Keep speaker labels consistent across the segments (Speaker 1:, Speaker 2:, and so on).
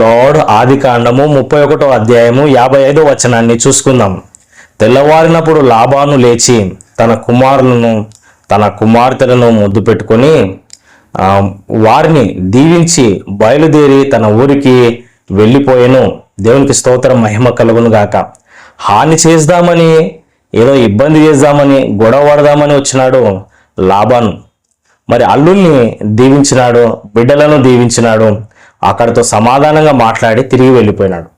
Speaker 1: Lord ఆది కాండము ముప్పై ఒకటో అధ్యాయము యాభై ఐదో వచనాన్ని చూసుకుందాం. తెల్లవారినప్పుడు లాభాను లేచి తన కుమారులను తన కుమార్తెలను ముద్దు పెట్టుకొని వారిని దీవించి బయలుదేరి తన ఊరికి వెళ్ళిపోయాను. దేవునికి స్తోత్రం మహిమ కలుగును గాక. హాని చేద్దామని ఏదో ఇబ్బంది చేద్దామని గొడవ పడదామని వచ్చినాడు లాభాను మరి అల్లుల్ని దీవించినాడు బిడ్డలను దీవించినాడు. అక్కడితో సమాధానంగా మాట్లాడి తిరిగి వెళ్ళిపోయినాడు.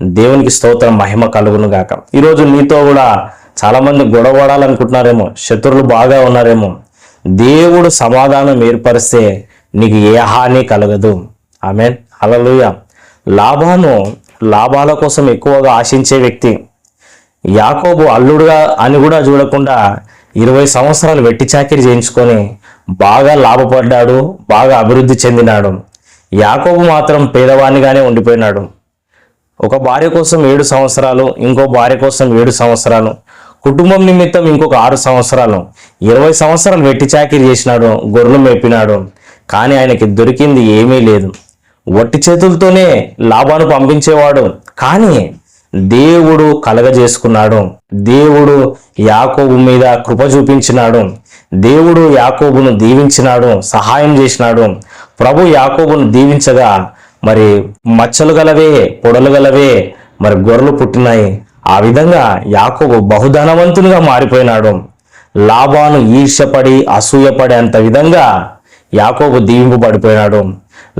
Speaker 1: దేవునికి స్తోత్రం మహిమ కలుగును గాక. ఈరోజు నీతో కూడా చాలామంది గొడవడాలనుకుంటున్నారేమో గొడవ పడాలనుకుంటున్నారేమో శత్రువులు బాగా ఉన్నారేమో. దేవుడు సమాధానం ఏర్పరిస్తే నీకు ఏ హాని కలగదు. ఆమె అలలుయ లాభాను లాభాల కోసం ఎక్కువగా ఆశించే వ్యక్తి యాకోబు అల్లుడుగా అని కూడా చూడకుండా ఇరవై సంవత్సరాలు వెట్టి చాకిరి చేయించుకొని బాగా లాభపడ్డాడు బాగా అభివృద్ధి చెందినాడు. యాకోబు మాత్రం పేదవానిగానే ఉండిపోయినాడు. ఒక భార్య కోసం ఏడు సంవత్సరాలు ఇంకో భార్య కోసం ఏడు సంవత్సరాలు కుటుంబం నిమిత్తం ఇంకొక ఆరు సంవత్సరాలు ఇరవై సంవత్సరాలు వెట్టి చాకిరి చేసినాడు గొర్రెలు మేపినాడు. కానీ ఆయనకి దొరికింది ఏమీ లేదు. వట్టి చేతులతోనే లాభాను పంపించేవాడు. కానీ దేవుడు కలగజేసుకున్నాడు. దేవుడు యాకోబు మీద కృప చూపించినాడు. దేవుడు యాకోబును దీవించినాడు సహాయం చేసినాడు. ప్రభు యాకోబును దీవించగా మరి మచ్చలు గలవే పొడలు గలవే మరి గొర్రెలు పుట్టినాయి. ఆ విధంగా యాకోబు బహుధనవంతునిగా మారిపోయినాడు. లాభాను ఈర్ష్యపడి అసూయపడే అంత విధంగా యాకోబు దీవింపబడిపోయినాడు.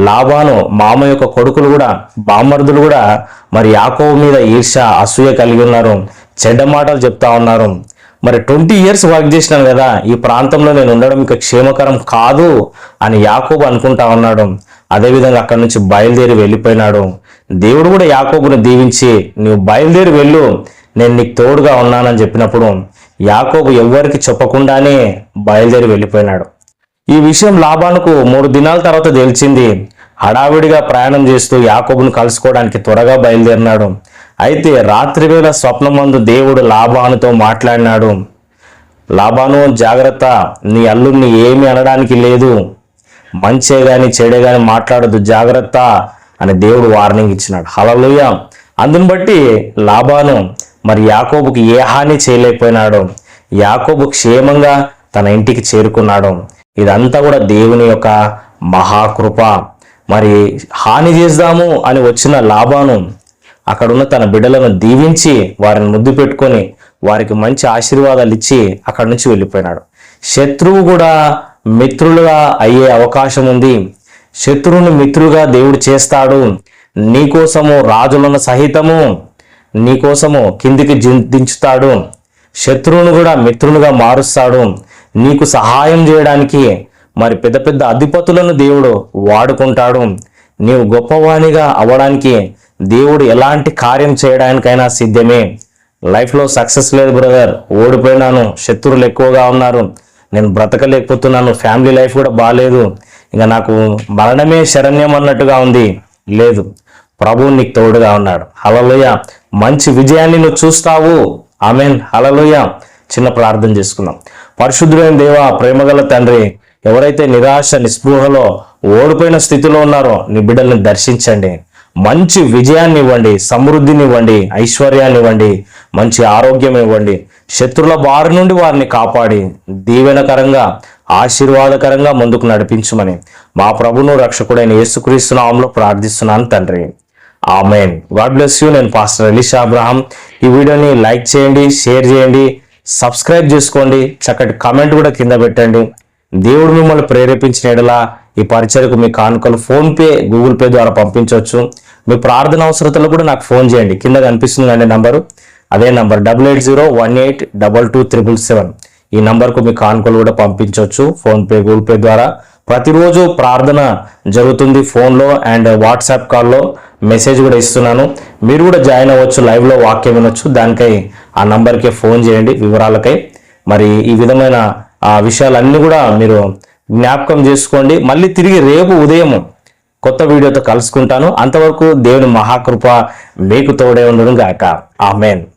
Speaker 1: లాభాను మామ యొక్క కొడుకులు కూడా బామర్దులు కూడా మరి యాకోబు మీద ఈర్ష అసూయ కలిగి ఉన్నారు. చెడ్డ మాటలు చెప్తా ఉన్నారు. మరి ట్వంటీ ఇయర్స్ వర్క్ చేసినాను కదా ఈ ప్రాంతంలో నేను ఉండడం ఇంకా క్షేమకరం కాదు అని యాకోబు అనుకుంటా ఉన్నాడు. అదేవిధంగా అక్కడి నుంచి బయలుదేరి వెళ్ళిపోయినాడు. దేవుడు కూడా యాకోబును దీవించి నువ్వు బయలుదేరి వెళ్ళు నేను నీకు తోడుగా ఉన్నానని చెప్పినప్పుడు యాకోబు ఎవ్వరికి చెప్పకుండానే బయలుదేరి వెళ్ళిపోయినాడు. ఈ విషయం లాభానికి మూడు దినాల తర్వాత తెలిసింది. హడావిడిగా ప్రయాణం చేస్తూ యాకోబును కలుసుకోవడానికి త్వరగా బయలుదేరినాడు. అయితే రాత్రివేళ స్వప్నమందు దేవుడు లాభానుతో మాట్లాడినాడు. లాభాను జాగ్రత్త నీ అల్లుడిని ఏమి అనడానికి లేదు. మంచే గాని చెడే గాని మాట్లాడదు జాగ్రత్త అని దేవుడు వార్నింగ్ ఇచ్చినాడు. హలలుయ అందుని బట్టి లాభాను మరి యాకోబుకి ఏ హాని చేయలేకపోయినాడు. యాకోబు క్షేమంగా తన ఇంటికి చేరుకున్నాడు. ఇదంతా కూడా దేవుని యొక్క మహాకృప. మరి హాని చేద్దాము అని వచ్చిన లాభాను అక్కడున్న తన బిడ్డలను దీవించి వారిని ముద్దు పెట్టుకొని వారికి మంచి ఆశీర్వాదాలు ఇచ్చి అక్కడి నుంచి వెళ్ళిపోయినాడు. శత్రువు కూడా మిత్రులుగా అయ్యే అవకాశం ఉంది. శత్రువుని మిత్రుగా దేవుడు చేస్తాడు. నీకోసము రాజులను సహితము నీకోసము కిందికి దించుతాడు. శత్రువును కూడా మిత్రునిగా మారుస్తాడు. నీకు సహాయం చేయడానికి మరి పెద్ద పెద్ద అధిపతులను దేవుడు వాడుకుంటాడు. నీవు గొప్పవాణిగా అవ్వడానికి దేవుడు ఎలాంటి కార్యం చేయడానికైనా సిద్ధమే. లైఫ్లో సక్సెస్ లేదు బ్రదర్. ఓడిపోయినాను. శత్రువులు ఎక్కువగా ఉన్నారు. నేను బ్రతకలేకపోతున్నాను. ఫ్యామిలీ లైఫ్ కూడా బాగాలేదు ఇంకా నాకు మరణమే శరణ్యం అన్నట్టుగా ఉంది. లేదు. ప్రభువు నీకు తోడుగా ఉన్నాడు. హలలోయ మంచి విజయాన్ని నువ్వు చూస్తావు. ఆమెన్. హలలోయ చిన్న ప్రార్థన చేసుకుందాం. పరిశుద్ధుడైన దేవ ప్రేమగల తండ్రి ఎవరైతే నిరాశ నిస్పృహలో ఓడిపోయిన స్థితిలో ఉన్నారో నీ బిడ్డల్ని దర్శించండి. మంచి విజయాన్ని ఇవ్వండి సమృద్ధిని ఇవ్వండి ఐశ్వర్యాన్ని ఇవ్వండి మంచి ఆరోగ్యం ఇవ్వండి శత్రుల బారి నుండి వారిని కాపాడి దీవెనకరంగా ఆశీర్వాదకరంగా ముందుకు నడిపించమని మా ప్రభును రక్షకుడైన యేసుక్రీస్తు నామంలో ప్రార్థిస్తున్నాను తండ్రి. ఆమెన్. God bless you. నేను పాస్టర్ ఎలిషా అబ్రహాం. ఈ వీడియోని లైక్ చేయండి షేర్ చేయండి సబ్స్క్రైబ్ చేసుకోండి చక్కటి కమెంట్ కూడా కింద పెట్టండి. దేవుడు మిమ్మల్ని ప్రేరేపించిన ఎడలా ఈ పరిచయకు మీ కానుకలు ఫోన్పే గూగుల్ పే ద్వారా పంపించవచ్చు. మీ ప్రార్థన అవసరతలు కూడా నాకు ఫోన్ చేయండి. కింద కనిపిస్తుందండి అండి నంబరు. అదే number double eight zero one eight double two triple seven. ఈ నంబర్కు మీ కానుకలు కూడా పంపించవచ్చు ఫోన్పే గూగుల్ పే ద్వారా. ప్రతిరోజు ప్రార్థన జరుగుతుంది ఫోన్లో అండ్ వాట్సాప్ కాల్లో. మెసేజ్ కూడా ఇస్తున్నాను. మీరు కూడా జాయిన్ అవ్వచ్చు లైవ్లో వాక్యం వినొచ్చు. దానికై ఆ నంబర్కే ఫోన్ చేయండి వివరాలకై. మరి ఈ విధమైన ఆ విషయాలన్నీ కూడా మీరు జ్ఞాపకం చేసుకోండి. మళ్ళీ తిరిగి రేపు ఉదయం కొత్త వీడియోతో కలుసుకుంటాను. అంతవరకు దేవుని మహాకృప మీకు తోడే ఉండడం గాక ఆమెన్.